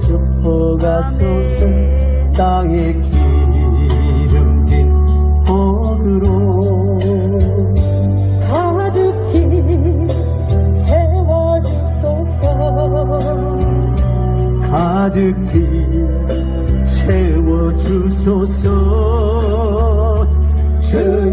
축복하소서. 땅에 기름진 복으로. 가득히 채워주소서. 가득히 채워주소서. 주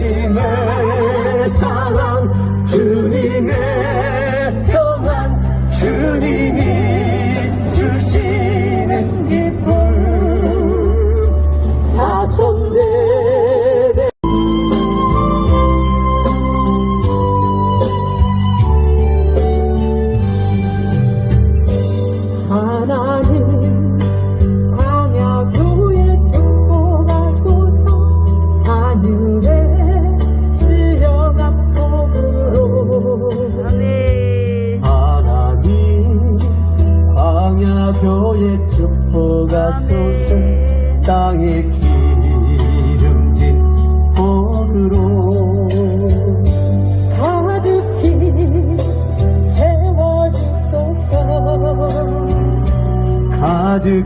광야교의 축포가 솟은 땅에 기름진 복으로 가득히 세워주소서. 가득